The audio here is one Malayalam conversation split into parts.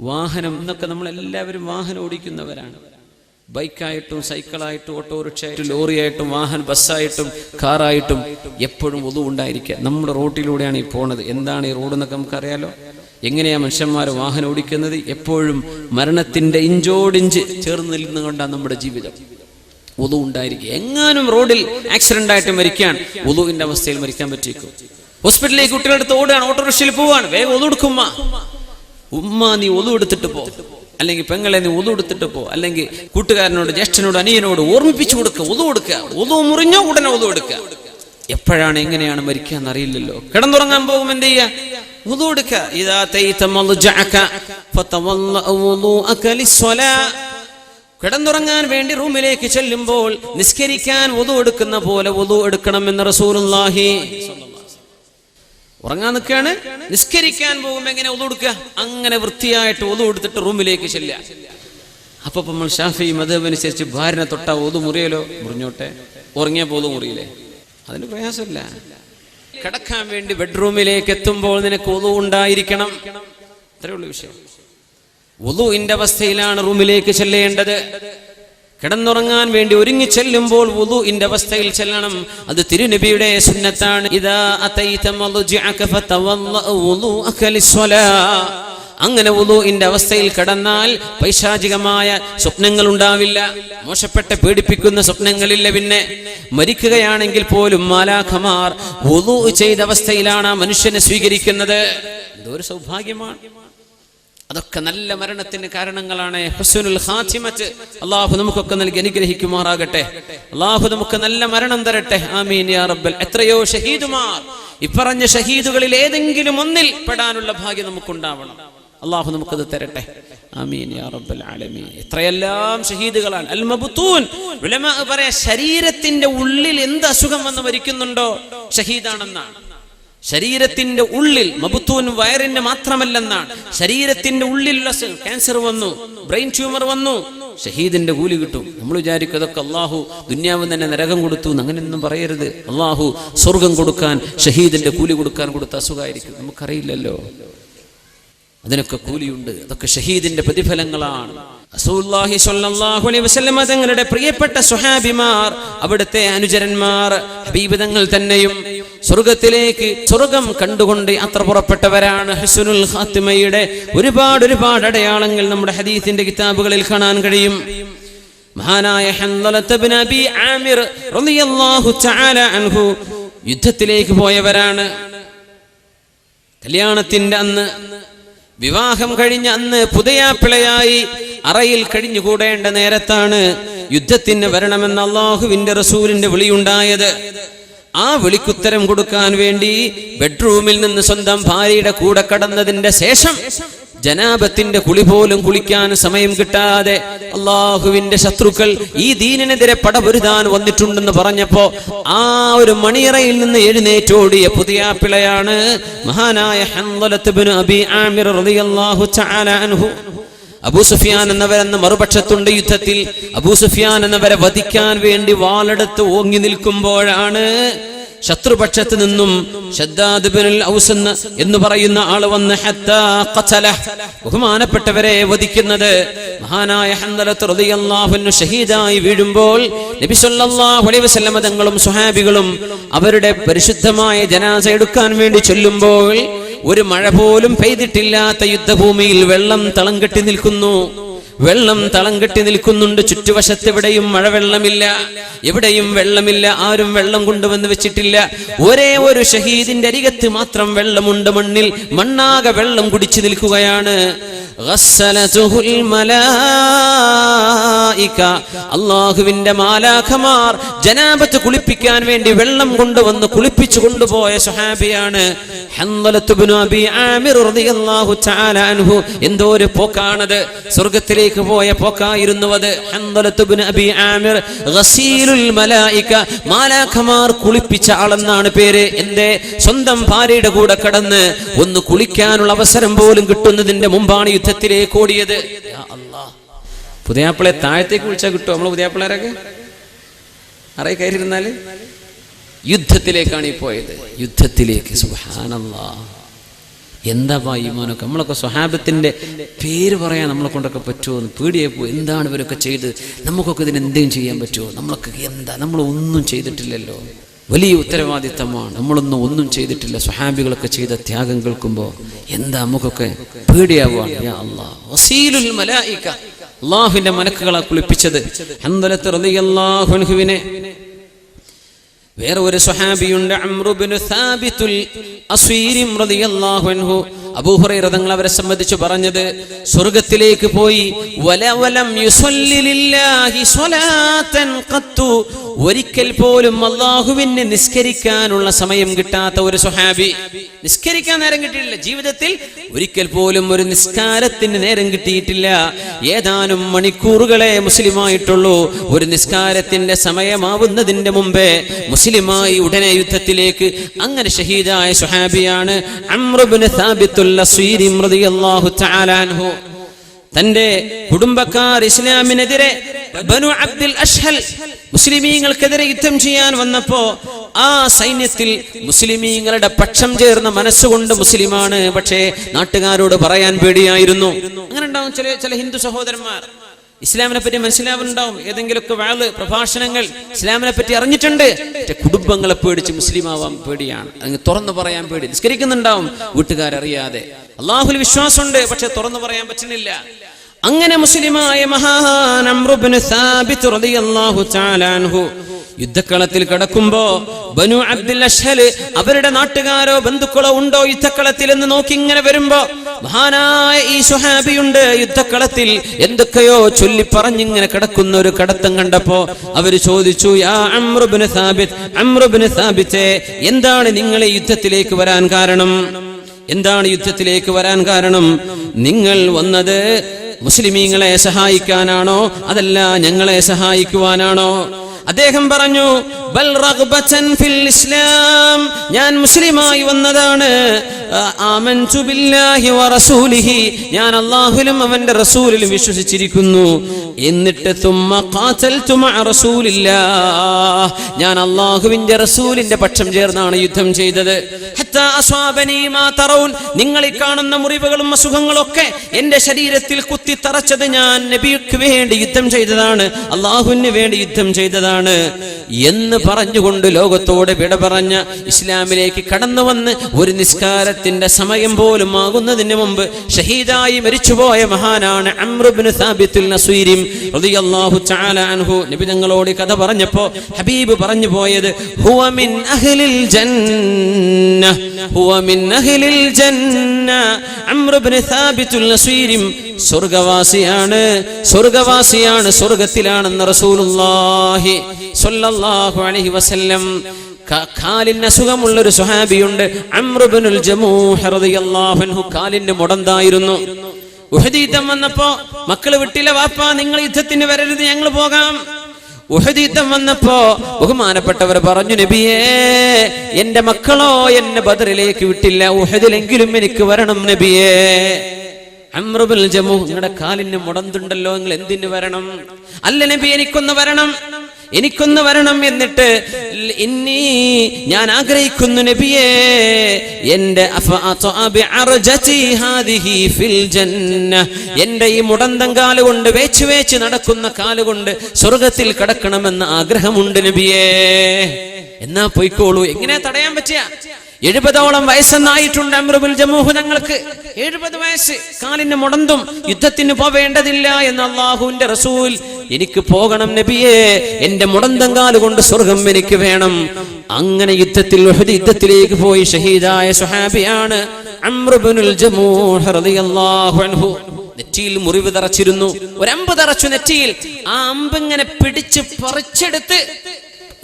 വാഹനം എന്നൊക്കെ നമ്മൾ എല്ലാവരും വാഹനം ഓടിക്കുന്നവരാണ്. ബൈക്കായിട്ടും സൈക്കിളായിട്ടും ഓട്ടോറിക്ഷയായിട്ടും ലോറിയായിട്ടും വാഹന ബസ്സായിട്ടും കാറായിട്ടും എപ്പോഴും ഒതു ഉണ്ടായിരിക്കുക. നമ്മുടെ റോട്ടിലൂടെയാണ് ഈ പോണത്. എന്താണ് ഈ റോഡ് എന്നൊക്കെ നമുക്കറിയാലോ? എങ്ങനെയാ മനുഷ്യന്മാർ വാഹനം ഓടിക്കുന്നത്? എപ്പോഴും മരണത്തിന്റെ ഇഞ്ചോടിഞ്ച് ചേർന്ന് നിൽക്കുന്നുകൊണ്ടാണ് നമ്മുടെ ജീവിതം. ഒതു ഉണ്ടായിരിക്കുക. എങ്ങാനും റോഡിൽ ആക്സിഡന്റ് ആയിട്ട് മരിക്കാൻ ഒതുവിന്റെ അവസ്ഥയിൽ മരിക്കാൻ പറ്റിയേക്കും. ഹോസ്പിറ്റലിലേക്ക് കുട്ടികളെടുത്ത് ഓടുകയാണ് ഓട്ടോറിക്ഷയിൽ പോവാണ് വേഗം ഒതു എടുക്കുമ്മ ഉമ്മ നീ ഒതു എടുത്തിട്ട് പോ. അല്ലെങ്കിൽ പെങ്ങളെ നീ ഒതു എടുത്തിട്ട് പോ. അല്ലെങ്കിൽ കൂട്ടുകാരനോട് ജ്യേഷ്ഠനോട് അനിയനോട് ഓർമ്മിപ്പിച്ചു കൊടുക്കുക ഒതു കൊടുക്കുക ഒതു മുറിഞ്ഞോ ഉടനെ ഒതു എടുക്കുക എപ്പോഴാണ് എങ്ങനെയാണ് മരിക്കുക എന്നറിയില്ലല്ലോ കിടന്നുറങ്ങാൻ പോകും എന്ത് ചെയ്യാ? കിടന്നുറങ്ങാൻ വേണ്ടി റൂമിലേക്ക് ചെല്ലുമ്പോൾ നിസ്കരിക്കാൻ ഒതു എടുക്കുന്ന പോലെ ഒതു എടുക്കണം എന്ന് റസൂലുള്ളാഹി ഉറങ്ങാൻ നിൽക്കുകയാണ്. നിസ്കരിക്കാൻ പോകുമ്പോൾ എങ്ങനെ ഒതു കൊടുക്കുക? അങ്ങനെ വൃത്തിയായിട്ട് ഒതു എടുത്തിട്ട് റൂമിലേക്ക് ചെല്ലുക. അപ്പൊ നമ്മൾ ഷാഫി അനുസരിച്ച് ഭാര്യനെ തൊട്ട ഒതു മുറിയലോ മുറിഞ്ഞോട്ടെ. ഉറങ്ങിയപ്പോൾ ഒതു മുറിയില്ലേ? അതിന് പ്രയാസമില്ല. കിടക്കാൻ വേണ്ടി ബെഡ്റൂമിലേക്ക് എത്തുമ്പോൾ നിനക്ക് ഒതു ഉണ്ടായിരിക്കണം. അത്രേ ഉള്ളൂ വിഷയം. ഇന്റെ അവസ്ഥയിലാണ് റൂമിലേക്ക് ചെല്ലേണ്ടത്. കിടന്നുറങ്ങാൻ വേണ്ടി ഒരുങ്ങി ചെല്ലുമ്പോൾ വുദുഇന്റെ അവസ്ഥയിൽ ചെല്ലണം. അത് തിരുനബിയുടെ സുന്നത്താണ്. ഇതാ അങ്ങനെ വുളുഇന്റെ അവസ്ഥയിൽ കിടന്നാൽ പൈശാചികമായ സ്വപ്നങ്ങൾ ഉണ്ടാവില്ല. മോശപ്പെട്ട പേടിപ്പിക്കുന്ന സ്വപ്നങ്ങളില്ല പിന്നെ. മരിക്കുകയാണെങ്കിൽ പോലും മാലാഖമാർ വുളു ചെയ്ത അവസ്ഥയിലാണ് ആ മനുഷ്യനെ സ്വീകരിക്കുന്നത്. ഇതൊരു സൗഭാഗ്യമാണ്. അതൊക്കെ നല്ല മരണത്തിന് കാരണങ്ങളാണ്. ഹുസുനുൽ ഹാത്തിമത്ത് അള്ളാഹു നമുക്കൊക്കെ നൽകി അനുഗ്രഹിക്കുമാറാകട്ടെ. അള്ളാഹു നമുക്ക് നല്ല മരണം തരട്ടെ. ആമീൻ യാ റബ്ബൽ എത്രയോ ഷഹീദുമാർ ഇപ്പറഞ്ഞ ഷഹീദുകളിൽ ഏതെങ്കിലും ഒന്നിൽ പെടാനുള്ള ഭാഗ്യം നമുക്കുണ്ടാവണം. അള്ളാഹു നമുക്കത് തരട്ടെ. ആമീൻ യാ റബ്ബൽ ആലമീൻ. എത്രയെല്ലാം ഷഹീദുകളാണ്. അൽ ഉലമ പറയാ ശരീരത്തിന്റെ ഉള്ളിൽ എന്ത് അസുഖം വന്ന് മരിക്കുന്നുണ്ടോ? ഷഹീദാണെന്നാണ്. ശരീരത്തിന്റെ ഉള്ളിൽ മബുത്തൂൻ വയറിന്റെ മാത്രമല്ലെന്നാണ്. ശരീരത്തിന്റെ ഉള്ളിലുള്ള ക്യാൻസർ വന്നു ബ്രെയിൻ ട്യൂമർ വന്നു ഷഹീദിന്റെ കൂലി കിട്ടും. നമ്മൾ വിചാരിക്കും അതൊക്കെ അള്ളാഹു ദുന്യാവ് തന്നെ നരകം കൊടുത്തു അങ്ങനെയൊന്നും പറയരുത്. അള്ളാഹു സ്വർഗം കൊടുക്കാൻ ഷഹീദിന്റെ കൂലി കൊടുക്കാൻ കൊടുത്ത അസുഖമായിരിക്കും. നമുക്കറിയില്ലല്ലോ. അതിനൊക്കെ കൂലിയുണ്ട്. അതൊക്കെ ഷഹീദിന്റെ പ്രതിഫലങ്ങളാണ്. റസൂലുള്ളാഹി സ്വല്ലല്ലാഹു അലൈഹി വസല്ലമ തങ്ങളുടെ പ്രിയപ്പെട്ട സ്വഹാബിമാർ അവിടുത്തെ അനുചരന്മാർ ഹബീബ് തങ്ങൾ തന്നെയും സ്വർഗത്തിലേക്ക് സ്വർഗം കണ്ടുകൊണ്ട് യാത്ര പുറപ്പെട്ടവരാണ്. ഹസുനുൽ ഖാത്തിമയുടെ ഒരുപാട് ഒരുപാട് അടയാളങ്ങൾ നമ്മുടെ ഹദീസിന്റെ കിതാബുകളിൽ കാണാൻ കഴിയും. മഹാനായ അബി ആമിർ റളിയല്ലാഹു തആല അൻഹു യുദ്ധത്തിലേക്ക് പോയവരാണ്. കല്യാണത്തിന്റെ അന്ന് വിവാഹം കഴിഞ്ഞ അന്ന് പുതയാപ്പിളയായി അറയിൽ കഴിഞ്ഞുകൂടേണ്ട നേരത്താണ് യുദ്ധത്തിന് വരണമെന്ന അള്ളാഹുവിന്റെ റസൂലിന്റെ വിളിയുണ്ടായത്. ആ വിളിക്കുത്തരം കൊടുക്കാൻ വേണ്ടി ബെഡ്റൂമിൽ നിന്ന് സ്വന്തം ഭാര്യയുടെ കൂടെ കടന്നതിന്റെ ശേഷം ജനാബത്തിന്റെ കുളി പോലും കുളിക്കാൻ സമയം കിട്ടാതെ അള്ളാഹുവിന്റെ ശത്രുക്കൾ ഈ ദീനിനെതിരെ പടപൊരുതാൻ വന്നിട്ടുണ്ടെന്ന് പറഞ്ഞപ്പോ ആ ഒരു മണിയറയിൽ നിന്ന് എഴുന്നേറ്റോടിയ പുതിയ പിളയാണ് മഹാനായ ആമിർ അൻഹു. അബൂ സുഫിയാൻ എന്നവരെന്ന മറുപക്ഷത്തുണ്ട് യുദ്ധത്തിൽ. അബൂ സുഫിയാൻ എന്നവരെ വധിക്കാൻ വേണ്ടി വാളെടുത്ത് ഓങ്ങി നിൽക്കുമ്പോഴാണ് ശത്രുപക്ഷത്ത് നിന്നും എന്ന് പറയുന്ന ആൾ വന്ന്. ബഹുമാനപ്പെട്ടവരെ വധിക്കുന്നത് മഹാനായ അൻഹു ഷഹീദായി വീഴുമ്പോൾ നബി സല്ലല്ലാഹു അലൈഹി വസല്ലമ തങ്ങളും സ്വഹാബികളും അവരുടെ പരിശുദ്ധമായ ജനാസ എടുക്കാൻ വേണ്ടി ചൊല്ലുമ്പോൾ ഒരു മഴ പോലും പെയ്തിട്ടില്ലാത്ത യുദ്ധഭൂമിയിൽ വെള്ളം തളം കെട്ടി നിൽക്കുന്നു വെള്ളം തളം കെട്ടി നിൽക്കുന്നുണ്ട്. ചുറ്റുവശത്ത് എവിടെയും മഴവെള്ളമില്ല. എവിടെയും വെള്ളമില്ല. ആരും വെള്ളം കൊണ്ടുവന്ന് വെച്ചിട്ടില്ല. ഒരേ ഒരു ഷഹീദിന്റെ അരികത്ത് മാത്രം വെള്ളമുണ്ട് മണ്ണിൽ. മണ്ണാകെ വെള്ളം കുടിച്ചു നിൽക്കുകയാണ്. അള്ളാഹുവിന്റെ മാലാഖമാർ ജനാബത്ത് കുളിപ്പിക്കാൻ വേണ്ടി വെള്ളം കൊണ്ടുവന്ന് കുളിപ്പിച്ചു കൊണ്ടുപോയ സുഹാബിയാണ് എന്തോ ഒരു പോക്കാണത്. സ്വർഗത്തിലേക്ക് പോയ പോക്കായിരുന്നു അത്. മാലാഖമാർ കുളിപ്പിച്ച ആളെന്നാണ് പേര്. എന്റെ സ്വന്തം ഭാര്യയുടെ കൂടെ കടന്ന് ഒന്ന് കുളിക്കാനുള്ള അവസരം പോലും കിട്ടുന്നതിന്റെ മുമ്പാണ് യുദ്ധത്തിലേക്ക് ഓടിയത്. പുതിയാപ്പിളെ താഴത്തേക്ക് വിളിച്ചാൽ കിട്ടുമോ നമ്മൾ പുതിയാപ്പിളാരൊക്കെ അറയി കയറിയിരുന്നാൽ? യുദ്ധത്തിലേക്കാണ് ഈ പോയത്. യുദ്ധത്തിലേക്ക്. സുബ്ഹാനല്ലാ. എന്താ ഈമാനൊക്കെ നമ്മളൊക്കെ സ്വഹാബത്തിന്റെ പേര് പറയാൻ നമ്മളെ കൊണ്ടൊക്കെ പറ്റുമോ എന്ന് പേടിയായി പോകും എന്താണ് ഇവരൊക്കെ ചെയ്ത്? നമുക്കൊക്കെ ഇതിന് എന്തെങ്കിലും ചെയ്യാൻ പറ്റുമോ നമ്മളൊക്കെ എന്താ? നമ്മളൊന്നും ചെയ്തിട്ടില്ലല്ലോ. വലിയ ഉത്തരവാദിത്തമാണ്. നമ്മളൊന്നും ഒന്നും ചെയ്തിട്ടില്ല. സ്വഹാബികളൊക്കെ ചെയ്ത ത്യാഗം കേൾക്കുമ്പോൾ എന്താ നമുക്കൊക്കെ പേടിയാവുകയാണ്. അള്ളാഹുവിന്റെ മലക്കുകളെ കുളിപ്പിച്ചത്. വേറെ ഒരു സ്വഹാബിയുണ്ട് അമ്രുബിനു സാബിത്തുൽ അൻഹു. അബൂഹുറൈറ തങ്ങൾ അവരെ സംബന്ധിച്ച് പറഞ്ഞത് സ്വർഗത്തിലേക്ക് പോയി വലവലം ഒരിക്കൽ പോലും അള്ളാഹുവിന് നിസ്കരിക്കാനുള്ള സമയം കിട്ടാത്ത ഒരു സ്വഹാബി നിസ്കരിക്കാൻ നേരം കിട്ടിയിട്ടില്ല. ജീവിതത്തിൽ ഒരിക്കൽ പോലും ഒരു നിസ്കാരത്തിന് നേരം കിട്ടിയിട്ടില്ല. ഏതാനും മണിക്കൂറുകളെ മുസ്ലിമായിട്ടുള്ളൂ. ഒരു നിസ്കാരത്തിന്റെ സമയമാവുന്നതിന്റെ മുമ്പേ മുസ്ലിമായി ഉടനെ യുദ്ധത്തിലേക്ക് അങ്ങനെ ഷഹീദായ സുഹാബിയാണ് അമ്രുബിന് സാബിത്തുൽ തന്റെ കുടുംബക്കാർ ഇസ്ലാമിനെതിരെ ബനു അബ്ദുൽ അഷ്ഹൽ മുസ്ലിമീങ്ങൾക്കെതിരെ യുദ്ധം ചെയ്യാൻ വന്നപ്പോ ആ സൈന്യത്തിൽ മുസ്ലിമീങ്ങളുടെ പക്ഷം ചേർന്ന മനസ്സുകൊണ്ട് മുസ്ലിമാണ്. പക്ഷേ നാട്ടുകാരോട് പറയാൻ പേടിയായിരുന്നു. അങ്ങനെ ഉണ്ടാവും ചില ചില ഹിന്ദു സഹോദരന്മാർ. ഇസ്ലാമിനെ പറ്റി മനസ്സിലാവുന്നുണ്ടാവും. ഏതെങ്കിലുമൊക്കെ വാൾ പ്രഭാഷണങ്ങൾ ഇസ്ലാമിനെ പറ്റി അറിഞ്ഞിട്ടുണ്ട്. കുടുംബങ്ങളെ പേടിച്ച് മുസ്ലിം ആവാൻ പേടിയാണ്. അങ്ങ് തുറന്നു പറയാൻ പേടി. നിസ്കരിക്കുന്നുണ്ടാവും. വീട്ടുകാരറിയാതെ. അള്ളാഹുൽ വിശ്വാസമുണ്ട് പക്ഷെ തുറന്നു പറയാൻ പറ്റുന്നില്ല. അങ്ങനെ മുസ്ലിമായ അമ്രുബ്നു സാബിത്ത് റളിയല്ലാഹു തആല അൻഹു യുദ്ധക്കളത്തിൽ കിടക്കുമ്പോ ബനു അബ്ദുൽ അഷ്ഹൽ അവരുടെ നാട്ടുകാരോ ബന്ധുക്കളോ ഉണ്ടോ യുദ്ധക്കളത്തിൽ എന്ന് നോക്കി ഇങ്ങനെ വരുമ്പോ മഹാനായ ഈ സുഹാബിയുണ്ട് യുദ്ധക്കളത്തിൽ എന്തൊക്കെയോ ചൊല്ലി പറഞ്ഞിങ്ങനെ കിടക്കുന്ന ഒരു കടത്തം കണ്ടപ്പോ അവർ ചോദിച്ചു യാ സാബിത് എന്താണ് നിങ്ങളെ യുദ്ധത്തിലേക്ക് വരാൻ കാരണം? എന്താണ് യുദ്ധത്തിലേക്ക് വരാൻ കാരണം? നിങ്ങൾ വന്നത് മുസ്ലിമീങ്ങളെ സഹായിക്കാനാണോ? അതല്ല ഞങ്ങളെ സഹായിക്കുവാനാണോ? അദ്ദേഹം പറഞ്ഞു ബൽ ഫിൽ ഇസ്ലാം. ഞാൻ മുസ്ലിമായി വന്നതാണ്. ഞാൻ അള്ളാഹുലും അവന്റെ റസൂലിലും വിശ്വസിച്ചിരിക്കുന്നു. എന്നിട്ട് ഞാൻ അല്ലാഹുവിന്റെ റസൂലിന്റെ പക്ഷം ചേർന്നാണ് യുദ്ധം ചെയ്തത്. നിങ്ങൾ ഈ കാണുന്ന മുറിവുകളും അസുഖങ്ങളും ഒക്കെ എന്റെ ശരീരത്തിൽ കുത്തി തറച്ചത് ഞാൻ നബിക്ക് വേണ്ടി യുദ്ധം ചെയ്തതാണ്. അള്ളാഹുവിന് വേണ്ടി യുദ്ധം ചെയ്തതാണ്. എന്ന് പറഞ്ഞുകൊണ്ട് ലോകത്തോട് വിട പറഞ്ഞ ഇസ്ലാമിലേക്ക് കടന്നു വന്ന് ഒരു നിസ്കാരത്തിന്റെ സമയം പോലും ആകുന്നതിന് മുമ്പ് ഷഹീദായി മരിച്ചുപോയ മഹാനാണ് അംറുബ്നു സാബിത്തുൽ നസീരിം റളിയല്ലാഹു തആല അൻഹു. നബി തങ്ങളോട് കഥ പറഞ്ഞപ്പോ ഹബീബ് പറഞ്ഞു പോയത് ഹുവ മിൻ അഹ്ലിൽ ജന്ന ഹുവ മിൻ അഹ്ലിൽ ജന്ന. അംറുബ്നു സാബിത്തുൽ നസീരിം സ്വർഗവാസിയാണ് സ്വർഗവാസിയാണ് സ്വർഗത്തിലാണെന്ന് റസൂലുള്ളാഹി സ്വല്ലല്ലാഹു അലൈഹി വസല്ലം. കാലിന് അസുഖമുള്ള ഒരു സുഹാബിയുണ്ട് അമ്രുബിനുൽ ജമൂഹ് കാലിന് മുടന്തായിരുന്നു. ഉഹദീത്തം വന്നപ്പോ മക്കൾ വിട്ടില്ല വാപ്പാ നിങ്ങൾ യുദ്ധത്തിന് വരരുത് ഞങ്ങൾ പോകാം. ഉഹദീത്തം വന്നപ്പോ ബഹുമാനപ്പെട്ടവർ പറഞ്ഞു നബിയേ എന്റെ മക്കളോ എന്നെ ബദറിലേക്ക് വിട്ടില്ല ഉഹദിലെങ്കിലും എനിക്ക് വരണം നബിയേ. അമ്രുബൽ ജമു നിങ്ങളുടെ കാലിന് മുടന്തുണ്ടല്ലോ നിങ്ങൾ എന്തിനു വരണം? അല്ല നബി എനിക്കൊന്ന് വരണം. എനിക്കൊന്ന് വരണം എന്നിട്ട് ഇന്നി ഞാൻ ആഗ്രഹിക്കുന്നു നബിയേ എന്റെ. എന്റെ ഈ മുടന്തം കാലുകൊണ്ട് വേച്ച് വേച്ച് നടക്കുന്ന കാലുകൊണ്ട് സ്വർഗത്തിൽ കടക്കണമെന്ന് ആഗ്രഹമുണ്ട് നബിയേ എന്നാ പോയിക്കോളൂ എങ്ങനെ തടയാൻ പറ്റിയ എഴുപതോളം വയസ്സെന്നായിട്ടുണ്ട് അമ്രുബുൽ ജമൂഹ് ഞങ്ങൾക്ക് എഴുപത് വയസ്സ് കാലിന് മുടന്തും യുദ്ധത്തിന് പോവേണ്ടതില്ല എന്ന് അള്ളാഹുവിന്റെ റസൂൽ എനിക്ക് പോകണം നബിയെ എന്റെ മുടന്തം കാലുകൊണ്ട് സ്വർഗം എനിക്ക് വേണം. അങ്ങനെ യുദ്ധത്തിൽ യുദ്ധത്തിലേക്ക് പോയി ഷഹീദായ സുഹാബിയാണ് നെറ്റിയിൽ മുറിവ് തറച്ചിരുന്നു. ഒരമ്പ് തറച്ചു നെറ്റിയിൽ. ആ അമ്പ് ഇങ്ങനെ പിടിച്ച് പറിച്ചെടുത്ത്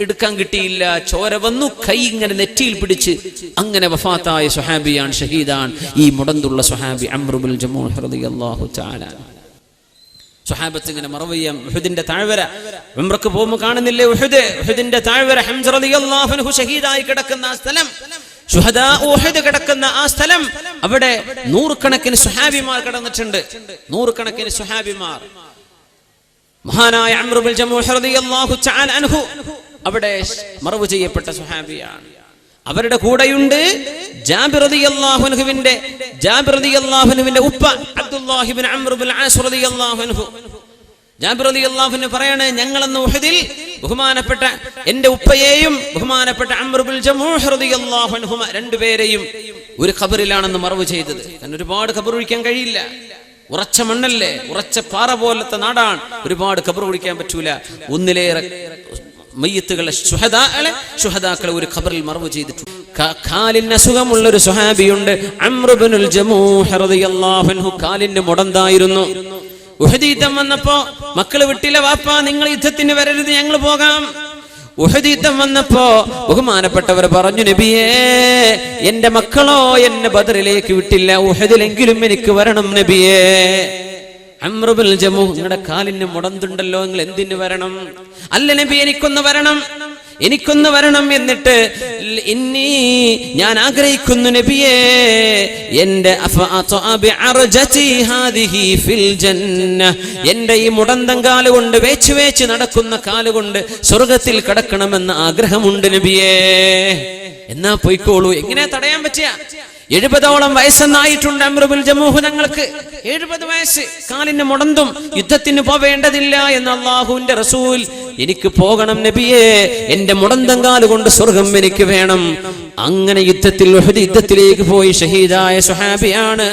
എടുക്കാൻ കിട്ടിയില്ല. ചോര വന്നു കൈ ഇങ്ങനെ നെറ്റിയിൽ പിടിച്ച്. അങ്ങനെ വഫാത്തായ സുഹാബിയാണ് ഷഹീദാൻ ഈ മുടന്തുള്ള സുഹാബി അമ്രുബുൽ ജമൂഹ് റളിയല്ലാഹു തആല. സുഹാബത്ത് ഇങ്ങനെ മറവയ്യാം ഉഹുദിന്റെ താഴ്വര. ഉംറക്ക് പോകുമ്പോൾ കാണുന്നില്ലേ ഉഹുദ്? ഉഹുദിന്റെ താഴ്വര ഹംസ റളിയല്ലാഹു അൻഹു ഷഹീദായി കിടക്കുന്ന ആ സ്ഥലം. ശുഹദാ ഉഹുദ് കിടക്കുന്ന ആ സ്ഥലം. അവിടെ നൂറുകണക്കിന് സുഹാബിമാർ കിടന്നിട്ടുണ്ട്. നൂറുകണക്കിന് സുഹാബിമാർ. മഹാനായ അൻഹു. അവിടെ മറവ് ചെയ്യപ്പെട്ട സുഹാബിയാണ്. അവരുടെ കൂടെയുണ്ട് റളിയല്ലാഹുവിന്റെ ഉപ്പ അബ്ദുല്ലാഹിബ്ൻ അംർ ബിൻ ആസ് റളിയല്ലാഹു അൻഹു. ജാബിർ റളിയല്ലാഹുവിന് പറയാണ് ഞങ്ങളെന്ന് ഉഹദിൽ ബഹുമാനപ്പെട്ട എന്റെ ഉപ്പയെയും ബഹുമാനപ്പെട്ട അമ്രുബുൽ രണ്ടുപേരെയും ഒരു ഖബറിലാണെന്ന് മറവ് ചെയ്തത്. കാരണം ഒരുപാട് ഖബർ ഒഴിക്കാൻ കഴിയില്ല. ഉറച്ച മണ്ണല്ലേ? ഉറച്ച പാറ പോലത്തെ നാടാണ്. ഒരുപാട് ഖബർ ഒഴിക്കാൻ പറ്റൂല. ഒന്നിലേറെ മയ്യത്തുകളെ സുഹദാക്കളെ സുഹദാക്കളെ ഒരു ഖബറിൽ മറവ് ചെയ്തിട്ടുണ്ട് കാലിന് അസുഖമുള്ള ഒരു സുഹാബിയുണ്ട് അമ്രുബനുൽ കാലിന് മുടന്തായിരുന്നു. ഉഹദീത്തം വന്നപ്പോ മക്കൾ വിട്ടില്ല വാപ്പ നിങ്ങൾ യുദ്ധത്തിന് വരരുത് ഞങ്ങൾ പോകാം. ഉഹദീത്തം വന്നപ്പോ ബഹുമാനപ്പെട്ടവർ പറഞ്ഞു നബിയേ എന്റെ മക്കളോ എന്നെ ബദറിലേക്ക് വിട്ടില്ല. ഉഹദിലെങ്കിലും എനിക്ക് വരണം നബിയേ. അമ്രുബുൽ ജമു നിങ്ങളുടെ കാലിന് മുടന്തുണ്ടല്ലോ നിങ്ങൾ എന്തിനു വരണം? അല്ല നബി എനിക്കൊന്ന് വരണം. എനിക്കൊന്ന് വരണം എന്നിട്ട് ഇന്നീ ഞാൻ ആഗ്രഹിക്കുന്നു നബിയേ എന്റെ എന്റെ ഈ മുടന്തം കാലുകൊണ്ട് വേച്ച് വേച്ച് നടക്കുന്ന കാലുകൊണ്ട് സ്വർഗത്തിൽ കടക്കണമെന്ന് ആഗ്രഹമുണ്ട് നബിയേ. എന്നാ പൊയ്ക്കോളൂ. എങ്ങനെ തടയാൻ പറ്റിയ? എഴുപതോളം വയസ്സെന്നായിട്ടുണ്ട് അമ്രുബുൽ ജമൂഹ് ഞങ്ങൾക്ക് എഴുപത് വയസ്സ്. കാലിന് മുടന്തും യുദ്ധത്തിന് പോവേണ്ടതില്ല എന്ന് അള്ളാഹുവിന്റെ റസൂൽ എനിക്ക് പോകണം നബിയേ എന്റെ മുടന്തം കാലുകൊണ്ട് സ്വർഗം എനിക്ക് വേണം. അങ്ങനെ യുദ്ധത്തിൽ യുദ്ധത്തിലേക്ക് പോയി ഷഹീദായ സുഹാബിയാണ്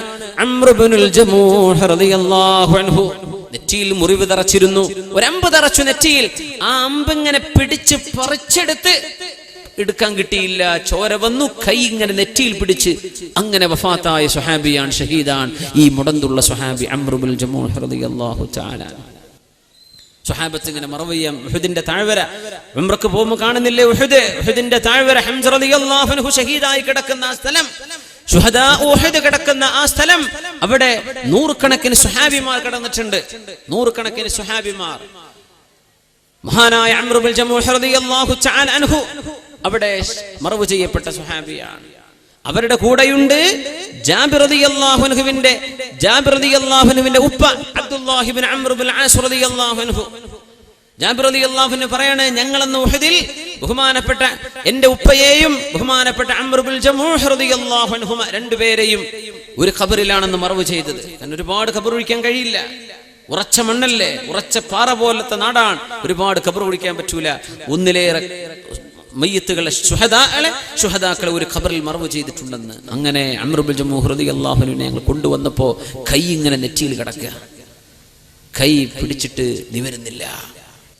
അമ്രുബുൽ ജമൂഹ് റളിയല്ലാഹു അൻഹു. നെറ്റിയിൽ മുറിവ് തറച്ചിരുന്നു. ഒരമ്പ് തറച്ചു നെറ്റിയിൽ. ആ അമ്പ് ഇങ്ങനെ പിടിച്ച് പറിച്ചെടുത്ത് എടുക്കാൻ കിട്ടിയില്ല. ചോര വന്നു കൈ ഇങ്ങനെ നെറ്റിയിൽ പിടിച്ച് അങ്ങനെ വഫാത്തായ സുഹാബിയാണ് ഷഹീദാണ്. ഈ മുടന്തുള്ള സുഹാബി അമ്രുബുൽ തആല. സുഹാബത്ത് ഇങ്ങനെ മറവയ്യാം ഉഹുദിന്റെ താഴ്വര. ഉംറക്ക് പോകുമ്പോൾ കാണുന്നില്ലേ ഉഹുദ്? ഉഹുദിന്റെ താഴ്വര ഹംസ റളിയല്ലാഹു അൻഹു ഷഹീദായി കിടക്കുന്ന ആ സ്ഥലം. ശുഹദാ ഉഹദ് കിടക്കുന്ന ആ സ്ഥലം. അവിടെ നൂറുകണക്കിന് സുഹാബിമാർ കിടന്നിട്ടുണ്ട്. നൂറുകണക്കിന് സുഹാബിമാർ മഹാനായ അമ്രുബുൽ ജമൂഹ് റളിയല്ലാഹു തആല അൻഹു അവിടെ മറവ് ചെയ്യപ്പെട്ട സുഹാബിയാണ് അവരുടെ കൂടെയുണ്ട് റളിയല്ലാഹു അൻഹുവിന്റെ ഉപ്പ അബ്ദുല്ലാഹിബിൻ അംർ ബിൻ ആസ് റളിയല്ലാഹു അൻഹു. ജാബിർ റളിയല്ലാഹു അൻഹു പറയാണ് ഞങ്ങളെന്ന് ഉഹദിൽ ബഹുമാനപ്പെട്ട എന്റെ ഉപ്പയെയും ബഹുമാനപ്പെട്ട അമ്രുബിൽ അൻഹുമ രണ്ടുപേരെയും ഒരു ഖബറിലാണെന്ന് മറവ് ചെയ്തത്. കാരണം ഒരുപാട് ഖബർ ഒഴിക്കാൻ കഴിയില്ല. ഉറച്ച മണ്ണല്ലേ? ഉറച്ച പാറ പോലത്തെ നാടാണ്. ഒരുപാട് ഖബർ ഒഴിക്കാൻ പറ്റൂല. ഒന്നിലേറെ മയ്യത്തുകളെ ശുഹദാക്കളെ ശുഹദാക്കളെ ഒരു ഖബറിൽ മറവ് ചെയ്തിട്ടുണ്ടെന്ന്. അങ്ങനെ അമ്രുബുൽ ഹൃദി അള്ളാഹുവിനെ ഞങ്ങൾ കൊണ്ടുവന്നപ്പോ കൈ ഇങ്ങനെ നെറ്റിയിൽ കിടക്കുക. കൈ പിടിച്ചിട്ട് നിവരുന്നില്ല.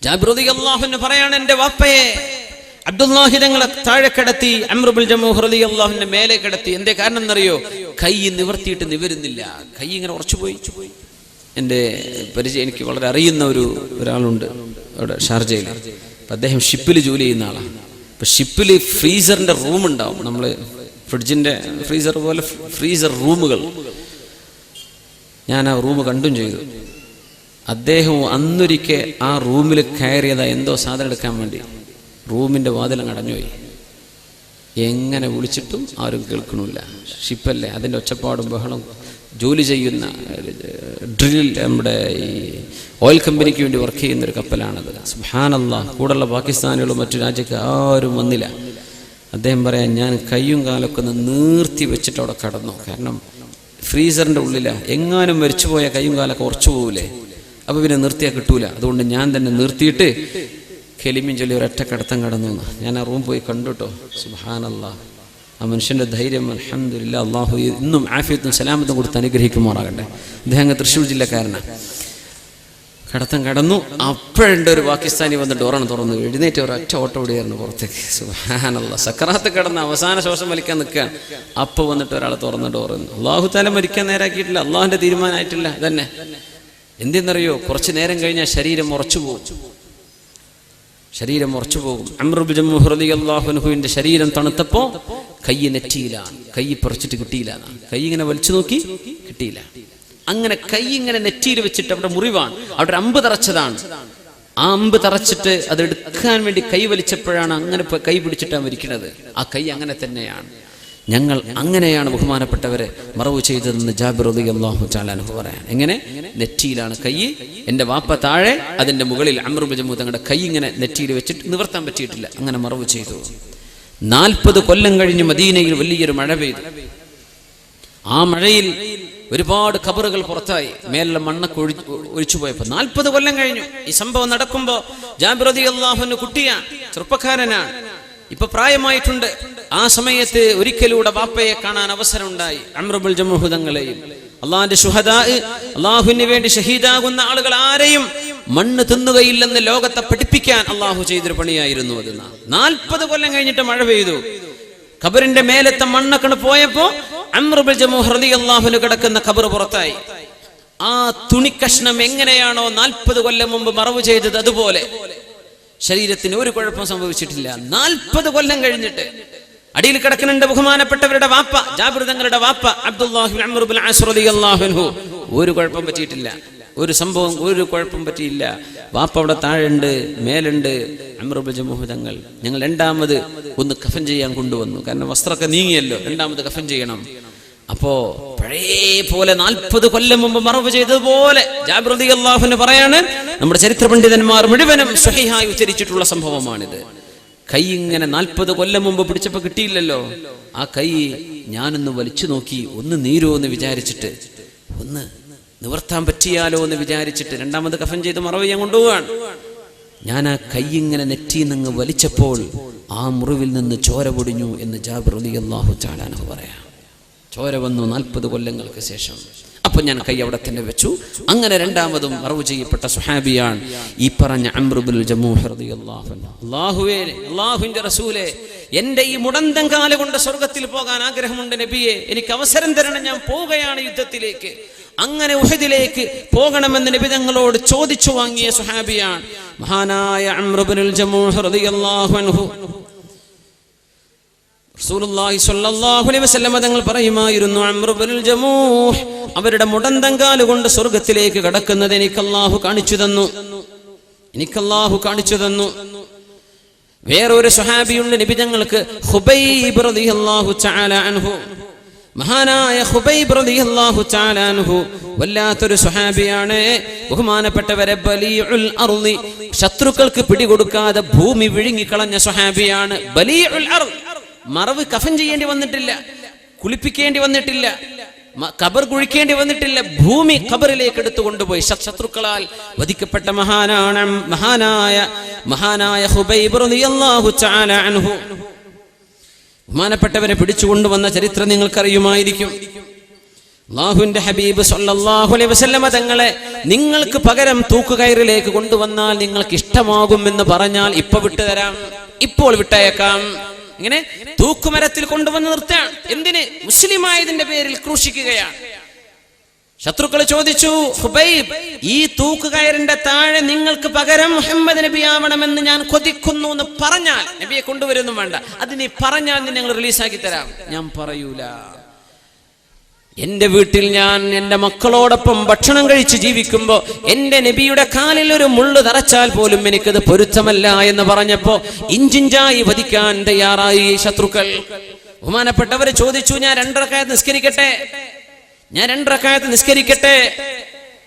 ജാബിറുദി അള്ളാഹുവിന് പറയാണ് എന്റെ വാപ്പയെ അബ്ദുല്ലാഹി തങ്ങളെ താഴെ കിടത്തി അമ്രുബുൽ ഹൃദി അള്ളാഹുന്റെ മേലെ കിടത്തി. എന്തേ കാരണം എന്നറിയോ? കൈ നിവർത്തിയിട്ട് നിവരുന്നില്ല. കൈ ഇങ്ങനെ ഉറച്ചു പോയി. എന്റെ പരിചയം എനിക്ക് വളരെ അറിയുന്ന ഒരു ഒരാളുണ്ട് അവിടെ ഷാർജയിൽ. അദ്ദേഹം ഷിപ്പിൽ ജോലി ചെയ്യുന്ന ആളാണ്. അപ്പം ഷിപ്പിൽ ഫ്രീസറിന്റെ റൂം ഉണ്ടാവും. നമ്മൾ ഫ്രിഡ്ജിന്റെ ഫ്രീസർ പോലെ ഫ്രീസർ റൂമുകൾ. ഞാൻ ആ റൂം കണ്ടും ചെയ്തു. അദ്ദേഹം അന്നൊരിക്കൽ ആ റൂമിൽ കയറിയതാ എന്തോ സാധനം എടുക്കാൻ വേണ്ടി. റൂമിന്റെ വാതിലങ്ങ് അടഞ്ഞുപോയി. എങ്ങനെ വിളിച്ചിട്ടും ആരും കേൾക്കണില്ല ഷിപ്പല്ലേ? അതിന്റെ ഒച്ചപ്പാടും ബഹളം ജോലി ചെയ്യുന്ന ഡ്രിൽ നമ്മുടെ ഈ ഓയിൽ കമ്പനിക്ക് വേണ്ടി വർക്ക് ചെയ്യുന്ന ഒരു കപ്പലാണത്. സുഹാനല്ല കൂടുള്ള പാകിസ്ഥാനികളും മറ്റു രാജ്യക്ക് ആരും വന്നില്ല. അദ്ദേഹം പറയാൻ ഞാൻ കയ്യും കാലൊക്കെ ഒന്ന് നീർത്തി വെച്ചിട്ട് അവിടെ കടന്നു. കാരണം ഫ്രീസറിന്റെ ഉള്ളില. എങ്ങാനും മരിച്ചു പോയ കയ്യും കാലൊക്കെ ഉറച്ചു പോകില്ലേ അപ്പോൾ പിന്നെ നിർത്തിയാൽ കിട്ടൂല. അതുകൊണ്ട് ഞാൻ തന്നെ നിർത്തിയിട്ട് കെലിമിൻ ചൊല്ലി ഒരൊറ്റ കടത്തം കടന്നു. ഞാൻ ആ റൂം പോയി കണ്ടുട്ടോ സുബാനല്ല ആ മനുഷ്യന്റെ ധൈര്യം അലഹമില്ല അള്ളാഹു ഇന്നും ആഫിയത്തും സലാമത്തും കൊടുത്ത് അനുഗ്രഹിക്കുമാറാകട്ടെ. അദ്ദേഹം അങ്ങ് തൃശ്ശൂർ ജില്ലക്കാരനാണ് കടത്തം കടന്നു. അപ്പോഴുണ്ട് ഒരു പാകിസ്ഥാനി വന്ന് ഡോറാണ് തുറന്നു എഴുന്നേറ്റ് ഒരു ഒറ്റ ഓട്ടോ ഓടിയായിരുന്നു പുറത്തേക്ക്. സുഹാനല്ല സക്രാത്ത് കടന്ന് അവസാന ശ്വാസം വലിക്കാൻ നിൽക്കുകയാണ്. അപ്പോൾ വന്നിട്ട് ഒരാൾ തുറന്ന് ഡോറുന്നു അള്ളാഹു താല മരിക്കാൻ നേരാക്കിയിട്ടില്ല. അള്ളാഹിന്റെ തീരുമാനമായിട്ടില്ല. ഇതന്നെ എന്തെന്നറിയോ? കുറച്ച് നേരം കഴിഞ്ഞാൽ ശരീരം ഉറച്ചു പോകും ശരീരം ഉറച്ചു പോകും. അമ്രുബിജുഹുവിന്റെ ശരീരം തണുത്തപ്പോ കൈ നെറ്റിയിലാണ് കൈ പറിച്ചിട്ട് കിട്ടിയില്ല. കൈ ഇങ്ങനെ വലിച്ചു നോക്കി കിട്ടിയില്ല. അങ്ങനെ കൈ ഇങ്ങനെ നെറ്റിയിൽ വെച്ചിട്ട് അവിടെ മുറിവാണ്. അവിടെ അമ്പ് തറച്ചതാണ്. ആ അമ്പ് തറച്ചിട്ട് അത് എടുക്കാൻ വേണ്ടി കൈ വലിച്ചപ്പോഴാണ് അങ്ങനെ കൈ പിടിച്ചിട്ടാണ് മരിക്കുന്നത്. ആ കൈ അങ്ങനെ തന്നെയാണ്. ഞങ്ങൾ അങ്ങനെയാണ് ബഹുമാനപ്പെട്ടവരെ മറവ് ചെയ്തതെന്ന് ജാബിർ അലി അള്ളാഹു ചാലാനുഭവ പറയാൻ. എങ്ങനെ? നെറ്റിയിലാണ് കൈ. എന്റെ വാപ്പ താഴെ അതിന്റെ മുകളിൽ അമറുബജമു തങ്ങളുടെ കൈ ഇങ്ങനെ നെറ്റിയിൽ വെച്ചിട്ട് നിവർത്താൻ പറ്റിയിട്ടില്ല. അങ്ങനെ മറവ് ചെയ്തു. നാൽപ്പത് കൊല്ലം കഴിഞ്ഞ് മദീനയിൽ വലിയൊരു മഴ പെയ്തു. ആ മഴയിൽ ഒരുപാട് ഖബറുകൾ പുറത്തായി. മേലെ മണ്ണൊക്കെ ഒഴി ഒഴിച്ചു പോയപ്പോ നാൽപ്പത് കൊല്ലം കഴിഞ്ഞു. ഈ സംഭവം നടക്കുമ്പോ ജാബിറതി അള്ളാഹുന് കുട്ടിയാണ് ചെറുപ്പക്കാരനാണ് ഇപ്പൊ പ്രായമായിട്ടുണ്ട്. ആ സമയത്ത് ഒരിക്കലൂടെ വാപ്പയെ കാണാൻ അവസരം ഉണ്ടായി അമ്രബുൽ ജമുഹുദങ്ങളെയും. അള്ളാഹിന്റെ ഷുഹദാ അള്ളാഹുവിന് വേണ്ടി ഷഹീദാകുന്ന ആളുകൾ ആരെയും മണ്ണ് തിന്നുകയില്ലെന്ന് ലോകത്തെ പഠിപ്പിക്കാൻ അള്ളാഹു ചെയ്തൊരു പണിയായിരുന്നു അത്. നാൽപ്പത് കൊല്ലം കഴിഞ്ഞിട്ട് മഴ പെയ്തു. ഖബറിന്റെ മേലത്തെ മണ്ണൊക്കെ പോയപ്പോ അമ്രബുൽ ജമുഹൃദി അള്ളാഹുന് കിടക്കുന്ന ഖബർ പുറത്തായി. ആ തുണിക്കഷ്ണം എങ്ങനെയാണോ നാൽപ്പത് കൊല്ലം മുമ്പ് മറവ് ചെയ്തത് അതുപോലെ. ശരീരത്തിന് ഒരു കുഴപ്പം സംഭവിച്ചിട്ടില്ല. നാൽപ്പത് കൊല്ലം കഴിഞ്ഞിട്ട് അടിയിൽ കിടക്കുന്നുണ്ട് ബഹുമാനപ്പെട്ടവരുടെ വാപ്പ ജാബിർ തങ്ങളുടെ വാപ്പ അബ്ദുല്ലാഹു ഒരു കുഴപ്പം പറ്റിയിട്ടില്ല. ഒരു സംഭവം ഒരു കുഴപ്പം പറ്റിയില്ല. വാപ്പ അവിടെ താഴെയുണ്ട് മേലുണ്ട്. അമ്രുബജ മുഹദങ്ങൾ ഞങ്ങൾ രണ്ടാമത് ഒന്ന് കഫൻ ചെയ്യാൻ കൊണ്ടുവന്നു. കാരണം വസ്ത്രമൊക്കെ നീങ്ങിയല്ലോ രണ്ടാമത് കഫൻ ചെയ്യണം. അപ്പോ പഴയ പോലെ നാൽപ്പത് കൊല്ലം മുമ്പ് മറവ് ചെയ്തതുപോലെ ജാബിറതി അള്ളാഹുന് പറയാണ് നമ്മുടെ ചരിത്ര പണ്ഡിതന്മാർ മുഴുവനും സഹിഹായി ഉച്ചരിച്ചിട്ടുള്ള സംഭവമാണിത്. കൈ ഇങ്ങനെ നാൽപ്പത് കൊല്ലം മുമ്പ് പിടിച്ചപ്പോ കിട്ടിയില്ലല്ലോ. ആ കൈ ഞാനൊന്ന് വലിച്ചു നോക്കി ഒന്ന് നീരോ എന്ന് വിചാരിച്ചിട്ട് ഒന്ന് നിവർത്താൻ പറ്റിയാലോ എന്ന് വിചാരിച്ചിട്ട് രണ്ടാമത് കഫൻ ചെയ്ത് മറവ് ഞാൻ കൊണ്ടുപോവാണ്. ഞാൻ ആ കൈ ഇങ്ങനെ നെറ്റി നിന്ന് വലിച്ചപ്പോൾ ആ മുറിവിൽ നിന്ന് ചോര പൊടിഞ്ഞു എന്ന് ജാബിർ അലി അള്ളാഹു ചാലാനഹു പറയാം. ചോര വന്നു നാൽപ്പത് കൊല്ലങ്ങൾക്ക് ശേഷം. അപ്പൊ ഞാൻ കൈ അവിടെ തന്നെ വെച്ചു. അങ്ങനെ രണ്ടാമതും മറവ് ചെയ്യപ്പെട്ട സുഹാബിയാണ് ഈ പറഞ്ഞ എന്റെ ഈ മുടന്തം കാല കൊണ്ട് സ്വർഗത്തിൽ പോകാൻ ആഗ്രഹമുണ്ട് നബിയെ. എനിക്ക് അവസരം തരണം. ഞാൻ പോവുകയാണ് യുദ്ധത്തിലേക്ക്. അങ്ങനെ ഉഹദിലേക്ക് പോകണമെന്ന് നിബിതങ്ങളോട് ചോദിച്ചു വാങ്ങിയ സുഹാബിയാണ് മഹാനായ അമ്രുബുൽ ജമൂഹ് റളിയല്ലാഹു അൻഹു. റസൂലുള്ളാഹി സ്വല്ലല്ലാഹു അലൈഹി വസല്ലം തങ്ങൾ പറയുമായിരുന്നു അമ്രുബുൽ ജമൂഹ് അവരുടെ മുടന്തങ്കാൽ കൊണ്ട് സ്വർഗത്തിലേക്ക് കടക്കുന്നത് എനിക്ക് അല്ലാഹു കാണിച്ചു തന്നു. എനിക്ക് അല്ലാഹു കാണിച്ചു തന്നു. വേറൊരു സ്വഹാബിയുണ്ട് നിബിതങ്ങൾക്ക് ഹുബൈബ് റളിയല്ലാഹു തആല അൻഹു. മഹാനായ ഹുബൈബ് റളിയല്ലാഹു തആല അൻഹു വല്ലാത്തൊരു സ്വഹാബിയാണ്. ബഹുമാനപ്പെട്ടവരെ ബലീഉൽ അർളി ശത്രുക്കൾക്ക് പിടികൊടുക്കാതെ ഭൂമി വിഴുങ്ങിക്കളഞ്ഞ സ്വഹാബിയാണ്. ബലീഉൽ അർൾ. മറവ് കഫൻ ചെയ്യേണ്ടി വന്നിട്ടില്ല കുളിപ്പിക്കേണ്ടി വന്നിട്ടില്ല കബർ കുഴിക്കേണ്ടി വന്നിട്ടില്ല ഭൂമി ഖബറിലേക്ക് എടുത്തു കൊണ്ടുപോയി ശത്രുക്കളാൽ വധിക്കപ്പെട്ട മഹാനാണ് മഹാനായ മഹാനായ അൻഹു. ബഹുമാനപ്പെട്ടവരെ പിടിച്ചുകൊണ്ടുവന്ന ചരിത്രം നിങ്ങൾക്കറിയുമായിരിക്കും. അള്ളാഹുവിന്റെ ഹബീബ് സല്ലല്ലാഹു അലൈഹി വസല്ലമ തങ്ങളെ നിങ്ങൾക്ക് പകരം തൂക്കുകയറിലേക്ക് കൊണ്ടുവന്നാൽ നിങ്ങൾക്ക് ഇഷ്ടമാകുമെന്ന് പറഞ്ഞാൽ ഇപ്പൊ വിട്ടുതരാം. ഇപ്പോൾ വിട്ടയക്കാം. ഇങ്ങനെ തൂക്കുമരത്തിൽ കൊണ്ടുവന്ന് നിർത്താൻ എന്തിന്? മുസ്ലിമായതിന്റെ പേരിൽ ക്രൂശിക്കുകയാണ്. ശത്രുക്കൾ ചോദിച്ചു ഹുബൈബ് ഈ തൂക്കുകയറിന്റെ താഴെ നിങ്ങൾക്ക് പകരം മുഹമ്മദ് നബി ആവണമെന്ന് ഞാൻ കൊതിക്കുന്നു എന്ന് പറഞ്ഞാൽ നബിയെ കൊണ്ടുവരുന്നു വേണ്ട. അത് നീ പറഞ്ഞാൽ ഞങ്ങൾ റിലീസാക്കി തരാം. ഞാൻ പറയൂല. എന്റെ വീട്ടിൽ ഞാൻ എന്റെ മക്കളോടൊപ്പം ഭക്ഷണം കഴിച്ച് ജീവിക്കുമ്പോൾ എന്റെ നബിയുടെ കാലിൽ ഒരു മുള്ളു തറച്ചാൽ പോലും എനിക്കത് പൊരുത്തമല്ല എന്ന് പറഞ്ഞപ്പോ ഇഞ്ചിഞ്ചായി വധിക്കാൻ തയ്യാറായി ശത്രുക്കൾ. ബഹുമാനപ്പെട്ടവര് ചോദിച്ചു ഞാൻ രണ്ടരക്കായത്ത് നിസ്കരിക്കട്ടെ? ഞാൻ രണ്ടരക്കായത്ത് നിസ്കരിക്കട്ടെ?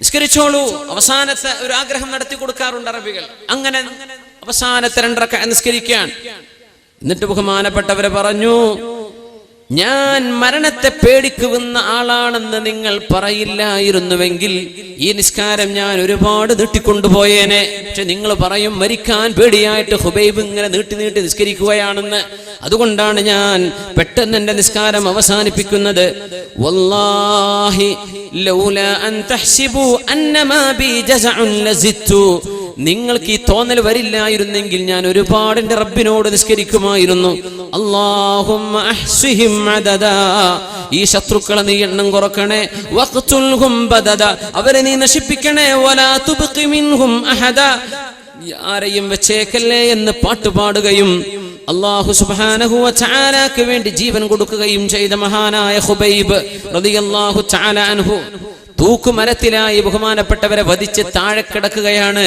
നിസ്കരിച്ചോളൂ. അവസാനത്തെ ഒരു ആഗ്രഹം നടത്തി കൊടുക്കാറുണ്ട് അറബികൾ. അങ്ങനെ അവസാനത്തെ രണ്ടരക്കായ നിസ്കരിക്കാൻ. എന്നിട്ട് ബഹുമാനപ്പെട്ടവരെ പറഞ്ഞു ഞാൻ മരണത്തെ പേടിക്കുന്ന ആളാണെന്ന് നിങ്ങൾ പറയില്ലായിരുന്നുവെങ്കിൽ ഈ നിസ്കാരം ഞാൻ ഒരുപാട് നീട്ടിക്കൊണ്ടുപോയേനെ. പക്ഷെ നിങ്ങൾ പറയും മരിക്കാൻ പേടിയായിട്ട് ഹുബൈബ് ഇങ്ങനെ നീട്ടി നീട്ടി നിസ്കരിക്കുകയാണെന്ന്. അതുകൊണ്ടാണ് ഞാൻ പെട്ടെന്ന് എന്റെ നിസ്കാരം അവസാനിപ്പിക്കുന്നത്. വല്ലാഹി ലൗലാ അൻ ബി നിങ്ങൾക്ക് ഈ തോന്നൽ വരില്ലായിരുന്നെങ്കിൽ ഞാൻ ഒരുപാട് എന്റെ റബ്ബിനോട് നിസ്കരിക്കുമായിരുന്നു അള്ളാഹും. ഈ ശത്രുക്കളെ നീ എണ്ണം കുറക്കണേ. അവരെ നീ നശിപ്പിക്കണേ. ആരെയും വെച്ചേക്കല്ലേ എന്ന് പാട്ടുപാടുകയും അള്ളാഹു സുബ്ഹാനഹു വ തആലക്ക് വേണ്ടി ജീവൻ കൊടുക്കുകയും ചെയ്ത മഹാനായ ഹുബൈബ് അൻഹു തൂക്കുമരത്തിലായി ബഹുമാനപ്പെട്ടവരെ വധിച്ച് താഴെ കിടക്കുകയാണ്.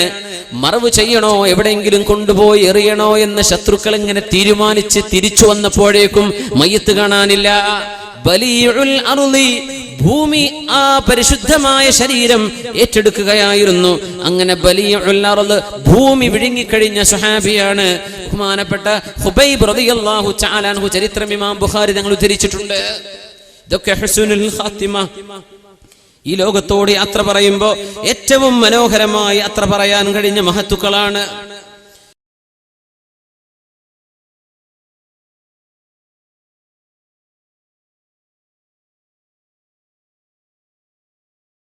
മറവ് ചെയ്യണോ? എവിടെയെങ്കിലും കൊണ്ടുപോയി എറിയണോ എന്ന് ശത്രുക്കൾ ഇങ്ങനെ തീരുമാനിച്ച് തിരിച്ചു വന്നപ്പോഴേക്കും മയ്യത്ത് കാണാനില്ല. ബലിയുൽ ഭൂമി ആ പരിശുദ്ധമായ ശരീരം ഏറ്റെടുക്കുകയായിരുന്നു. അങ്ങനെ വലിയ ഭൂമി വിഴുങ്ങിക്കഴിഞ്ഞ സുഹാബിയാണ് ബഹുമാനപ്പെട്ട ഹുബൈബ് റളിയല്ലാഹു ചാലാൻഹു ചരിത്രം ഇമാം ബുഖാരി ഞങ്ങൾ ഉദ്ധരിച്ചിട്ടുണ്ട്. ഇതൊക്കെ ഈ ലോകത്തോട് യാത്ര പറയുമ്പോൾ ഏറ്റവും മനോഹരമായി അത്ര പറയാൻ കഴിഞ്ഞ മഹത്തുക്കളാണ്.